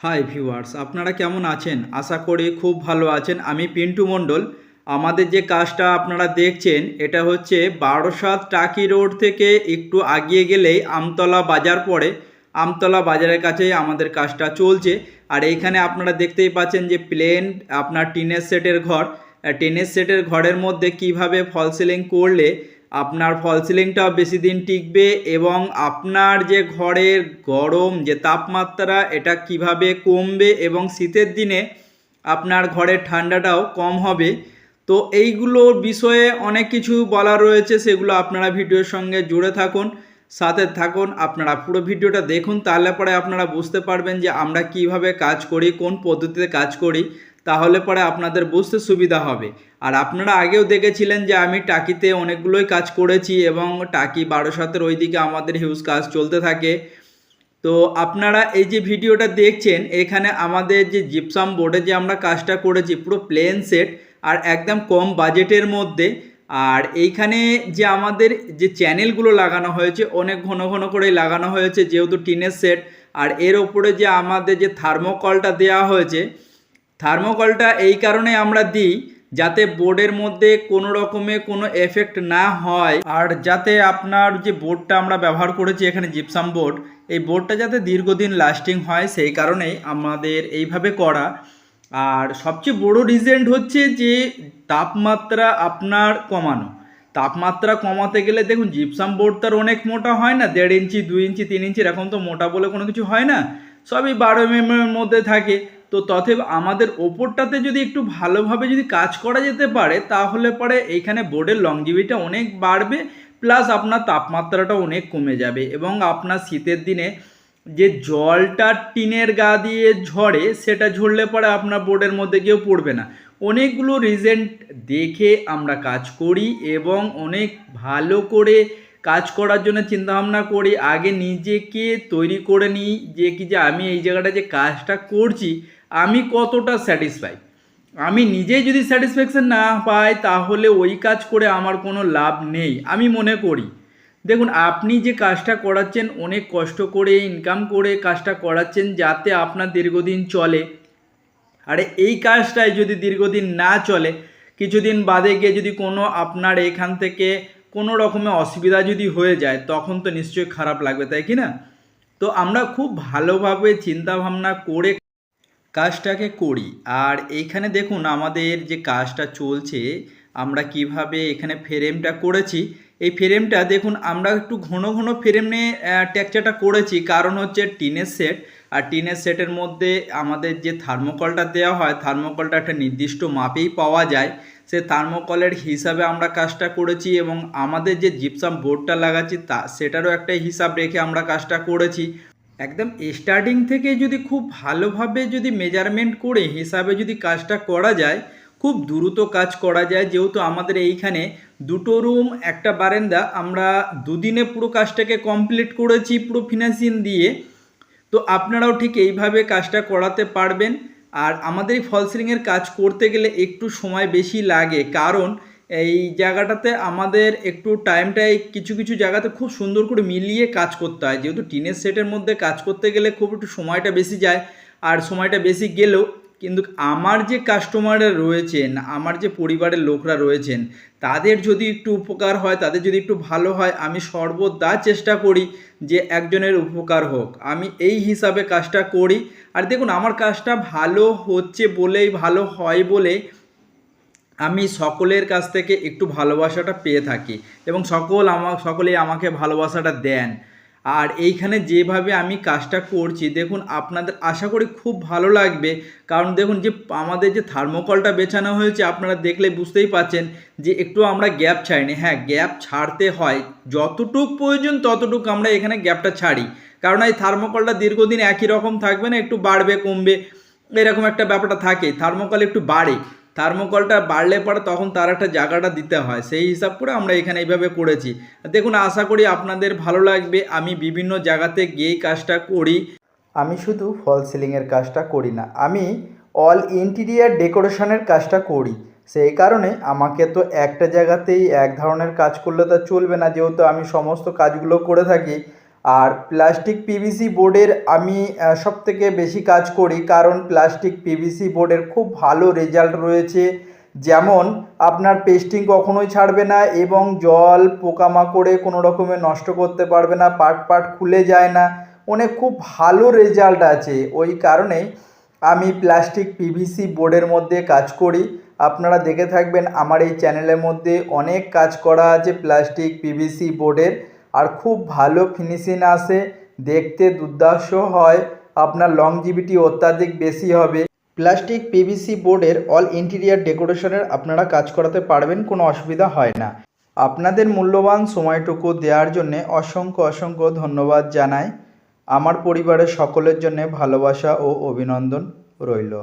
Hi viewers আপনারা কেমন আছেন? আশা করি খুব ভালো আছেন। আমি পিন্টু মণ্ডল। আমাদের যে কাজটা আপনারা দেখছেন, এটা হচ্ছে বারোসাত টাকি রোড থেকে একটু আগিয়ে গেলেই আমতলা বাজার পড়ে। আমতলা বাজারের কাছেই আমাদের কাজটা চলছে। আর এইখানে আপনারা দেখতেই পাচ্ছেন যে প্লেন, আপনার টিনের সেটের ঘর। টিনের সেটের ঘরের মধ্যে কীভাবে ফল সিলিং করলে আপনার ফল সিলিংটাও বেশি দিন টিকবে এবং আপনার যে ঘরের গরম যে তাপমাত্রা, এটা কীভাবে কমবে এবং শীতের দিনে আপনার ঘরের ঠান্ডাটাও কম হবে। তো এইগুলোর বিষয়ে অনেক কিছু বলা রয়েছে, সেগুলো আপনারা ভিডিওর সঙ্গে জুড়ে থাকুন, সাথে থাকুন, আপনারা পুরো ভিডিওটা দেখুন, তাহলে পরে আপনারা বুঝতে পারবেন যে আমরা কীভাবে কাজ করি, কোন পদ্ধতিতে কাজ করি। তাহলে পরে আপনাদের বুঝতে সুবিধা হবে। আর আপনারা আগেও দেখেছিলেন যে আমি টাকিতে অনেকগুলোই কাজ করেছি এবং টাকি বারো সাতের ওইদিকে আমাদের হিউজ কাজ চলতে থাকে। তো আপনারা এই যে ভিডিওটা দেখছেন, এখানে আমাদের যে জিপসাম বোর্ডে যে আমরা কাজটা করেছি, পুরো প্লেন সেট আর একদম কম বাজেটের মধ্যে। আর এইখানে যে আমাদের যে চ্যানেলগুলো লাগানো হয়েছে, অনেক ঘন ঘন করেই লাগানো হয়েছে, যেহেতু টিনের সেট আর এর ওপরে যে আমাদের যে থার্মোকলটা দেওয়া হয়েছে থার্মোকলটা এই কারণে আমরা দিই যাতে বোর্ডের মধ্যে কোনো রকমে কোনো এফেক্ট না হয়। আর যাতে আপনার যে বোর্ডটা আমরা ব্যবহার করেছি এখানে জিপসাম বোর্ড এই বোর্ডটা যাতে দীর্ঘদিন লাস্টিং হয় সেই কারণেই আমাদের এইভাবে করা। আর সবচেয়ে বড় রিজেন্ট হচ্ছে যে তাপমাত্রা আপনার কমানো। তাপমাত্রা কমাতে গেলে দেখুন জিপসাম বোর্ড তার অনেক মোটা হয় না, দেড় ইঞ্চি, দুই ইঞ্চি, তিন ইঞ্চি এরকম তো মোটা বলে কোনো কিছু হয় না। সবই বারো এম এর মধ্যে থাকে। তো তথেব আমাদের ওপরটাতে যদি একটু ভালোভাবে যদি কাজ করা যেতে পারে, তাহলে পরে এইখানে বোর্ডের লংজিভিটা অনেক বাড়বে প্লাস আপনার তাপমাত্রাটা অনেক কমে যাবে। এবং আপনার শীতের দিনে যে জলটা টিনের গা দিয়ে ঝরে, সেটা ঝরলে পরে আপনার বোর্ডের মধ্যে কেউ পড়বে না। অনেকগুলো রিজেন্ট দেখে আমরা কাজ করি এবং অনেক ভালো করে কাজ করার জন্য চিন্তাভাবনা করি। আগে নিজেকে তৈরি করে নিই যে কি যে আমি এই জায়গাটা যে কাজটা করছি, আমি কতটা স্যাটিসফাই আমি নিজেই যদি স্যাটিসফ্যাকশান না পাই, তাহলে ওই কাজ করে আমার কোনো লাভ নেই, আমি মনে করি। দেখুন, আপনি যে কাজটা করাচ্ছেন, অনেক কষ্ট করে ইনকাম করে কাজটা করাচ্ছেন যাতে আপনার দীর্ঘদিন চলে। আরে এই কাজটাই যদি দীর্ঘদিন না চলে, কিছুদিন বাদে গিয়ে যদি কোনো আপনার এখান থেকে কোনো রকমের অসুবিধা যদি হয়ে যায়, তখন তো নিশ্চয়ই খারাপ লাগবে, তাই কি না? তো আমরা খুব ভালোভাবে চিন্তা ভাবনা করে কাজটাকে করি। আর এইখানে দেখুন, আমাদের যে কাজটা চলছে, আমরা কীভাবে এখানে ফ্রেমটা করেছি, এই ফ্রেমটা দেখুন, আমরা একটু ঘন ঘন ফ্রেমে টেক্সচারটা করেছি। কারণ হচ্ছে টিনের সেট আর টিনের সেটের মধ্যে আমাদের যে থার্মোকলটা দেওয়া হয়, থার্মোকলটা একটা নির্দিষ্ট মাপেই পাওয়া যায়। সে থার্মোকলের হিসাবে আমরা কাজটা করেছি এবং আমাদের যে জিপসাম বোর্ডটা লাগাচ্ছি, তা সেটারও একটা হিসাব রেখে আমরা কাজটা করেছি। একদম স্টার্টিং থেকে যদি খুব ভালোভাবে যদি মেজারমেন্ট করে হিসাবে যদি কাজটা করা যায়, খুব দ্রুত কাজ করা যায়। যেহেতু আমাদের এইখানে দুটো রুম একটা বারান্দা, আমরা দুদিনে পুরো কাজটাকে কমপ্লিট করেছি পুরো ফিনিশিং দিয়ে। তো আপনারাও ঠিক এইভাবে কাজটা করাতে পারবেন। আর আমাদের এই ফল সিলিংয়ের কাজ করতে গেলে একটু সময় বেশি লাগে। কারণ এই জায়গাটাতে আমাদের একটু টাইমটাই কিছু কিছু জায়গাতে খুব সুন্দর করে মিলিয়ে কাজ করতে হয়। যেহেতু টিনের সেটের মধ্যে কাজ করতে গেলে খুব একটু সময়টা বেশি যায়। আর সময়টা বেশি গেলেও কিন্তু আমার যে কাস্টমাররা রয়েছেন, আমার যে পরিবারের লোকরা রয়েছেন, তাদের যদি একটু উপকার হয়, তাদের যদি একটু ভালো হয়, আমি সর্বদা চেষ্টা করি যে একজনের উপকার হোক। আমি এই হিসাবে কাজটা করি। আর দেখুন, আমার কাজটা ভালো হচ্ছে বলেই, ভালো হয় বলে আমি সকলের কাছ থেকে একটু ভালোবাসাটা পেয়ে থাকি এবং সকল আমার সকলেই আমাকে ভালোবাসাটা দেন। আর এইখানে যেভাবে আমি কাজটা করছি, দেখুন আপনাদের আশা করি খুব ভালো লাগবে। কারণ দেখুন যে আমাদের যে থার্মোকলটা বেছানো হয়েছে, আপনারা দেখলে বুঝতেই পাচ্ছেন যে একটু আমরা গ্যাপ ছাড়িনি। হ্যাঁ গ্যাপ ছাড়তে হয়। যতটুক প্রয়োজন ততটুক আমরা এখানে গ্যাপটা ছাড়ি। কারণ এই থার্মোকলটা দীর্ঘদিন একই রকম থাকবে না, একটু বাড়বে, কমবে, এরকম একটা ব্যাপারটা থাকে। থার্মোকল একটু বাড়ে। থার্মোকলটা বাড়লে পরে তখন তার একটা জায়গাটা দিতে হয়। সেই হিসাব করে আমরা এখানে এইভাবে করেছি। দেখুন, আশা করি আপনাদের ভালো লাগবে। আমি বিভিন্ন জায়গাতে গিয়েই কাজটা করি। আমি শুধু ফল সিলিংয়ের কাজটা করি না, আমি অল ইন্টিরিয়ার ডেকোরেশনের কাজটা করি। সেই কারণে আমাকে তো একটা জায়গাতেই এক ধরনের কাজ করলে তো চলবে না, যেহেতু আমি সমস্ত কাজগুলো করে থাকি। আর প্লাস্টিক পিভিসি বোর্ডের আমি সব থেকে বেশি কাজ করি কারণ প্লাস্টিক পিভিসি বোর্ডের খুব ভালো রেজাল্ট রয়েছে। যেমন, আপনার পেস্টিং কখনোই ছাড়বে না এবং জল, পোকামাকড়ে কোনো রকমে নষ্ট করতে পারবে না পার্ট পার্ট খুলে যায় না। অনেক খুব ভালো রেজাল্ট আছে। ওই কারণেই আমি প্লাস্টিক পিভিসি বোর্ডের মধ্যে কাজ করি। আপনারা দেখে থাকবেন আমার এই চ্যানেলের মধ্যে অনেক কাজ করা আছে প্লাস্টিক পিভিসি বোর্ডের। আর খুব ভালো ফিনিশিং আসে, দেখতে দুর্দার্শ হয়, আপনার লংজিভিটি অত্যাধিক বেশি হবে। প্লাস্টিক পিভিসি বোর্ডের অল ইন্টেরিয়ার ডেকোরেশনের আপনারা কাজ করাতে পারবেন, কোনো অসুবিধা হয় না। আপনাদের মূল্যবান সময়টুকু দেওয়ার জন্যে অসংখ্য অসংখ্য ধন্যবাদ জানাই। আমার পরিবারের সকলের জন্য ভালোবাসা ও অভিনন্দন রইল।